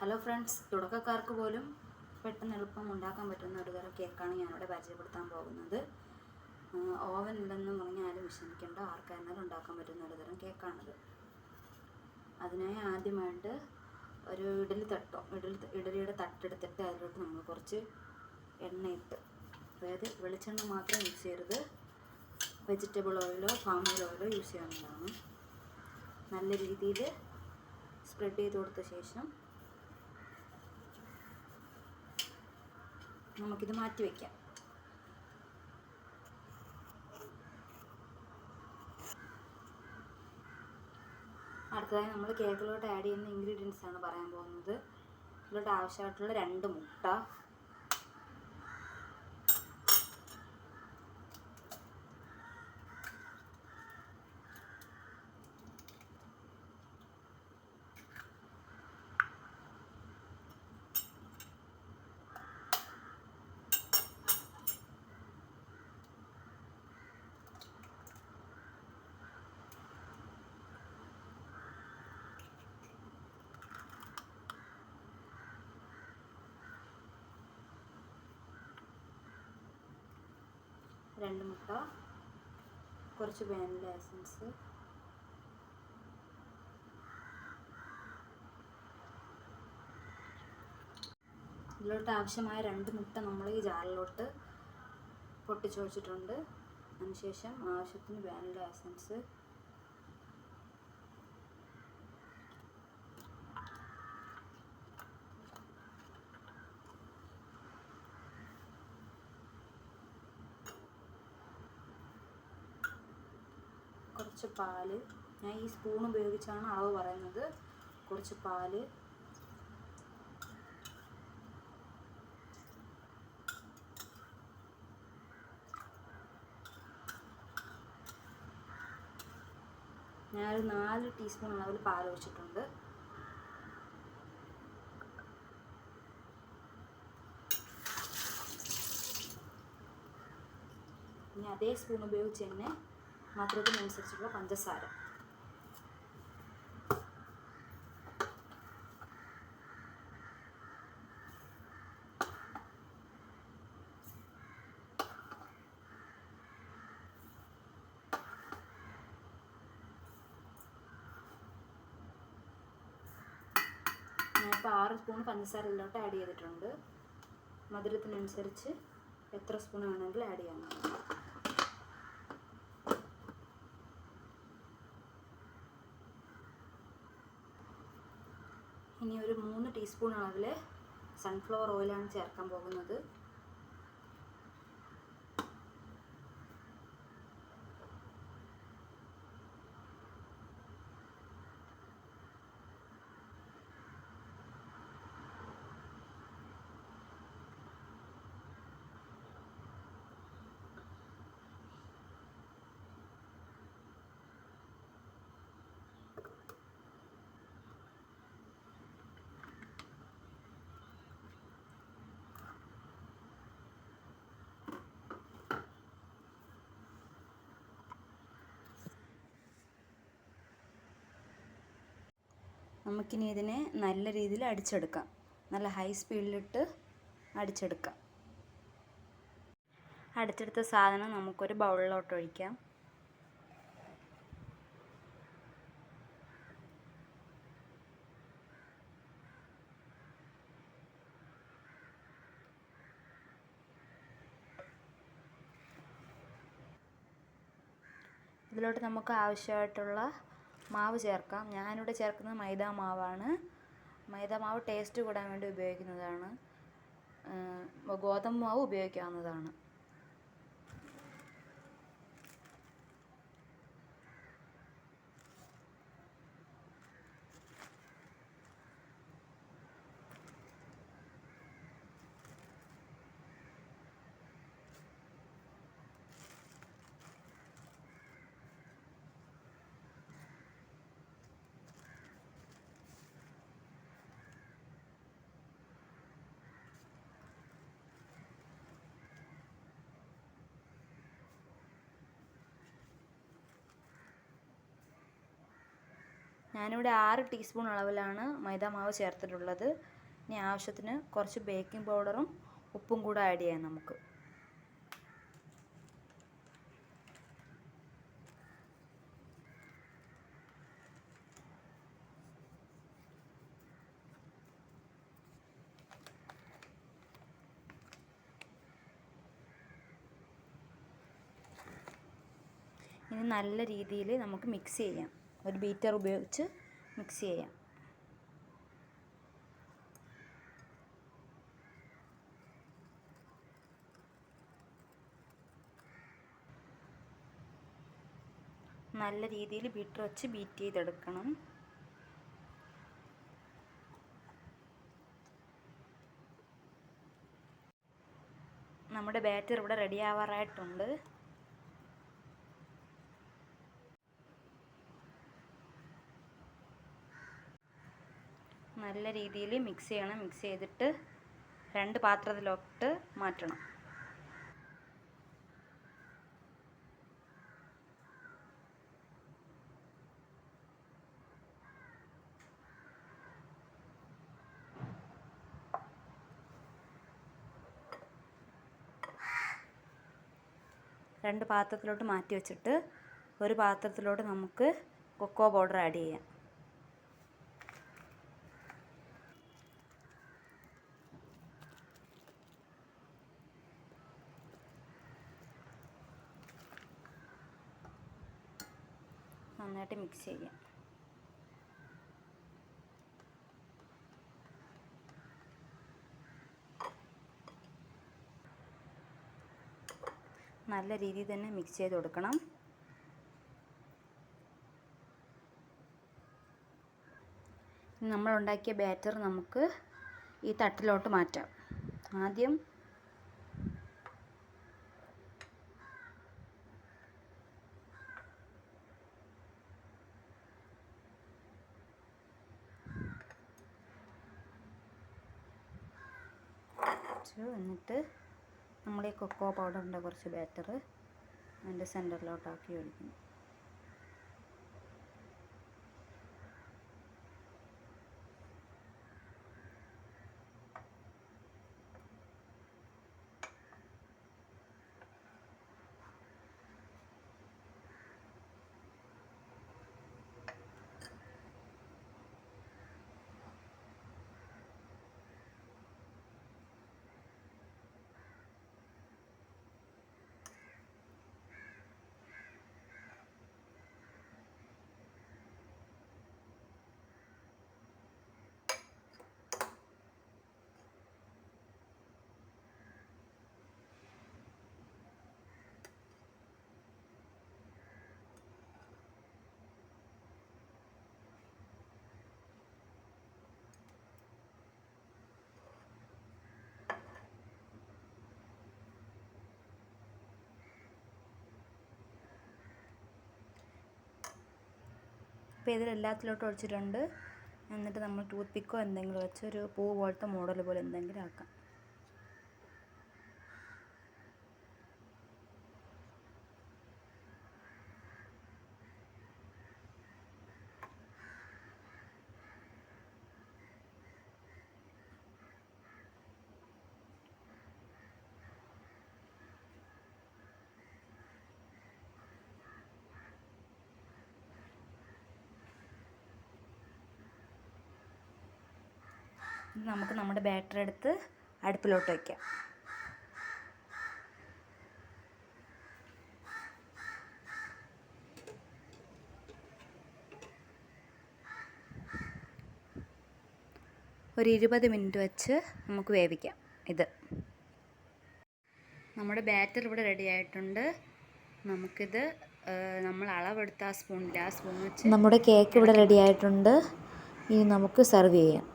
Hello friends തുടക്കക്കാർക്ക് പോലും പെട്ടെന്ന് എളുപ്പം ഉണ്ടാക്കാൻ പറ്റുന്ന ഒരു തരം കേക്കാണ് ഞാനിവിടെ പരിചയപ്പെടുത്താൻ പോകുന്നത്. ഓവൻ ഇല്ലെന്ന് പറഞ്ഞാലും വിഷമിക്കേണ്ട ആർക്കായിരുന്നാലും ഉണ്ടാക്കാൻ പറ്റുന്ന ഒരു തരം കേക്കാണിത് അതിനായി ആദ്യമായിട്ട് ഒരു ഇഡലി തട്ടോ ഇഡലി ഇഡലിയുടെ തട്ടെടുത്തിട്ട് അതിലോട്ട് നമ്മൾ കുറച്ച് എണ്ണയിട്ട് അതായത് വെളിച്ചെണ്ണ മാത്രം യൂസ് ചെയ്യരുത്. വെജിറ്റബിൾ ഓയിലോ പാം ഓയിലോ യൂസ് ചെയ്യാവുന്നതാണ്. നല്ല രീതിയിൽ സ്പ്രെഡ് ചെയ്ത് കൊടുത്ത ശേഷം നമുക്കിത് മാറ്റി വയ്ക്കാം അടുത്തതായി നമ്മൾ കേക്കിലോട്ട് ആഡ് ചെയ്യുന്ന ഇൻഗ്രീഡിയൻസ് ആണ് പറയാൻ പോകുന്നത്. ഇതിലോട്ട് ആവശ്യമായിട്ടുള്ള രണ്ട് മുട്ട രണ്ട് മുട്ട കുറച്ച് വാനില എസൻസ് ഇതിലോട്ട് ആവശ്യമായ രണ്ട് മുട്ട നമ്മൾ ഈ ജാറിലോട്ട് പൊട്ടിച്ചു വെച്ചിട്ടുണ്ട് അതിനുശേഷം ആവശ്യത്തിന് വാനില എസൻസ് കുറച്ച് പാൽ. ഞാൻ ഈ സ്പൂൺ ഉപയോഗിച്ചാണ് അളവ് പറയുന്നത്. കുറച്ച് പാൽ. ഞാനൊരു നാല് ടീസ്പൂൺ അളവിൽ പാൽ ഒഴിച്ചിട്ടുണ്ട്. ഇനി അതേ സ്പൂൺ ഉപയോഗിച്ച് തന്നെ മധുരത്തിനനുസരിച്ചുള്ള പഞ്ചസാര ഞാനിപ്പോൾ ആറ് സ്പൂൺ പഞ്ചസാര ഇതിലോട്ട് ആഡ് ചെയ്തിട്ടുണ്ട്. മധുരത്തിനനുസരിച്ച് എത്ര സ്പൂൺ വേണമെങ്കിലും ആഡ് ചെയ്യാവുന്നതാണ്. ഇനി ഒരു മൂന്ന് ടീസ്പൂൺ അളവിൽ സൺഫ്ലവർ ഓയിലാണ് ചേർക്കാൻ പോകുന്നത്. നമുക്കിനി ഇതിനെ നല്ല രീതിയിൽ അടിച്ചെടുക്കാം. നല്ല ഹൈ സ്പീഡിലിട്ട് അടിച്ചെടുക്കാം. അടിച്ചെടുത്ത സാധനം നമുക്കൊരു ബൗളിലോട്ട് ഒഴിക്കാം. ഇതിലോട്ട് നമുക്ക് ആവശ്യമായിട്ടുള്ള മാവ് ചേർക്കാം. ഞാനിവിടെ ചേർക്കുന്നത് മൈദ മാവാണ്. മൈദ മാവ് ടേസ്റ്റ് കൂടാൻ വേണ്ടി ഉപയോഗിക്കുന്നതാണ്. ഗോതമ്പ് മാവ് ഉപയോഗിക്കാവുന്നതാണ്. ഞാനിവിടെ ആറ് ടീസ്പൂൺ അളവിലാണ് മൈദ മാവ് ചേർത്തിട്ടുള്ളത്. ഇനി ആവശ്യത്തിന് കുറച്ച് ബേക്കിംഗ് പൗഡറും ഉപ്പും കൂടെ ആഡ് ചെയ്യാം നമുക്ക്. ഇനി നല്ല രീതിയിൽ നമുക്ക് മിക്സ് ചെയ്യാം. ഒരു ബീറ്റർ ഉപയോഗിച്ച് മിക്സ് ചെയ്യാം. നല്ല രീതിയിൽ ബീറ്റർ വെച്ച് ബീറ്റ് ചെയ്തെടുക്കണം. നമ്മുടെ ബാറ്റർ ഇവിടെ റെഡി ആവാറായിട്ടുണ്ട്. നല്ല രീതിയിൽ മിക്സ് ചെയ്യണം. മിക്സ് ചെയ്തിട്ട് രണ്ട് പാത്രത്തിലോട്ട് മാറ്റണം. രണ്ട് പാത്രത്തിലോട്ട് മാറ്റി വെച്ചിട്ട് ഒരു പാത്രത്തിലോട്ട് നമുക്ക് കൊക്കോ പൗഡർ ആഡ് ചെയ്യാം. നന്നായിട്ട് മിക്സ് ചെയ്യാം. നല്ല രീതിയിൽ തന്നെ മിക്സ് ചെയ്ത് കൊടുക്കണം. ഉണ്ടാക്കിയ ബാറ്റർ നമുക്ക് ഈ തട്ടിലോട്ട് മാറ്റാം. ആദ്യം വെച്ചു. എന്നിട്ട് നമ്മൾ ഈ കൊക്കോ പൗഡറിന്റെ കുറച്ച് ബാറ്റർ അതിന്റെ സെന്ററിലോട്ടാക്കി ഒഴിക്കുന്നു. അപ്പോൾ ഇതിൽ എല്ലാത്തിലോട്ടും ഒഴിച്ചിട്ടുണ്ട്. എന്നിട്ട് നമ്മൾ ടൂത്ത് പിക്കോ എന്തെങ്കിലും വെച്ച് ഒരു പൂ പോലത്തെ മോഡൽ പോലെ എന്തെങ്കിലും ആക്കാം. നമുക്ക് നമ്മുടെ ബാറ്ററി എടുത്ത് അടുപ്പിലോട്ട് വയ്ക്കാം ഒരു ഇരുപത് മിനിറ്റ് വെച്ച് നമുക്ക് വേവിക്കാം ഇത്. നമ്മുടെ ബാറ്റർ ഇവിടെ റെഡി ആയിട്ടുണ്ട്. നമുക്കിത് നമ്മൾ അളവെടുത്ത ആ സ്പൂണിൽ ആ സ്പൂൺ വെച്ച് നമ്മുടെ കേക്ക് ഇവിടെ റെഡി ആയിട്ടുണ്ട്. ഇനി നമുക്ക് സെർവ് ചെയ്യാം.